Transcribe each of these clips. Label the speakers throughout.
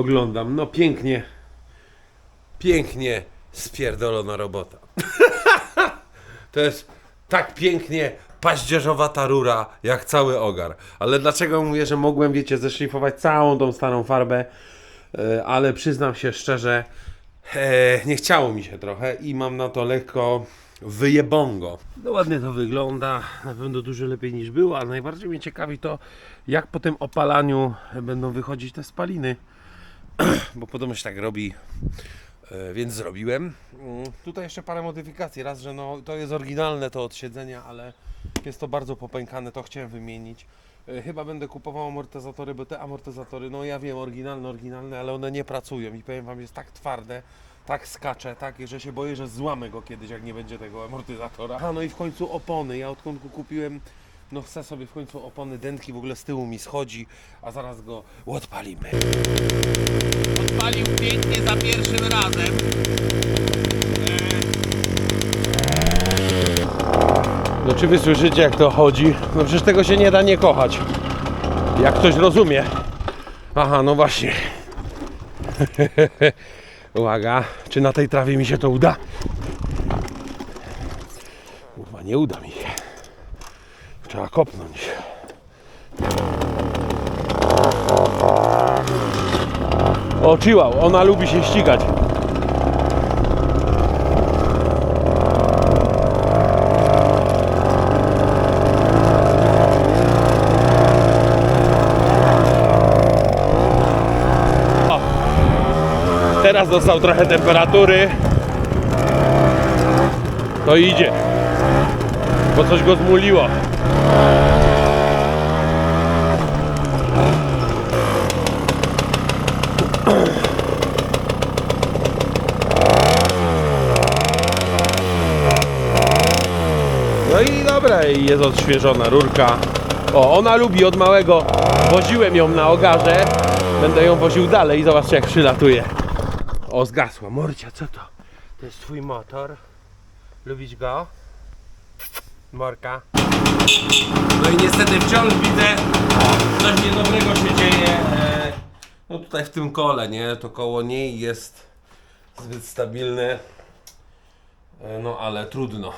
Speaker 1: oglądam. No pięknie, pięknie spierdolona robota. to jest tak pięknie paździerzowata rura, jak cały ogar. Ale dlaczego mówię, że mogłem, wiecie, zeszlifować całą tą starą farbę, E, ale przyznam się szczerze, e, nie chciało mi się trochę i mam na to lekko wyjebongo. No ładnie to wygląda, na pewno dużo lepiej niż było, ale najbardziej mnie ciekawi to, jak po tym opalaniu będą wychodzić te spaliny, bo podobno się tak robi, e, więc zrobiłem. Mm, Tutaj jeszcze parę modyfikacji, raz, że no, to jest oryginalne to od siedzenia, ale jest to bardzo popękane, to chciałem wymienić. E, Chyba będę kupował amortyzatory, bo te amortyzatory, no ja wiem, oryginalne, oryginalne, ale one nie pracują i powiem Wam, jest tak twarde, tak skacze, tak, że się boję, że złamę go kiedyś, jak nie będzie tego amortyzatora. A no i w końcu opony, ja odkąd kupiłem, no chcę sobie w końcu opony, dętki w ogóle z tyłu mi schodzi, a zaraz go odpalimy.
Speaker 2: Odpalił pięknie za pierwszym razem.
Speaker 1: No czy wy słyszycie jak to chodzi? No przecież tego się nie da nie kochać. Jak ktoś rozumie. Aha, no właśnie. Uwaga, czy na tej trawie mi się to uda? Kurwa, nie uda mi się. Trzeba kopnąć. O, chihuahua, ona lubi się ścigać. Teraz dostał trochę temperatury. To idzie. Bo coś go zmuliło. No i dobra, jest odświeżona rurka. O, ona lubi od małego. Woziłem ją na ogarze. Będę ją woził dalej i zobaczcie jak przylatuje. O, zgasła. Morcia, co to? To jest twój motor. Lubisz go? Morka. No i niestety wciąż widzę, coś niedobrego się dzieje. e, No tutaj w tym kole, nie? To koło nie jest zbyt stabilne. E, No ale trudno.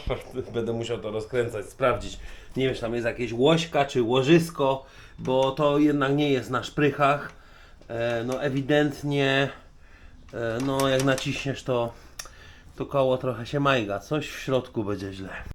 Speaker 1: Będę musiał to rozkręcać, sprawdzić. Nie wiem, czy tam jest jakieś łośka czy łożysko, bo to jednak nie jest na szprychach. E, No ewidentnie, no jak naciśniesz to, to koło trochę się majga. Coś w środku będzie źle.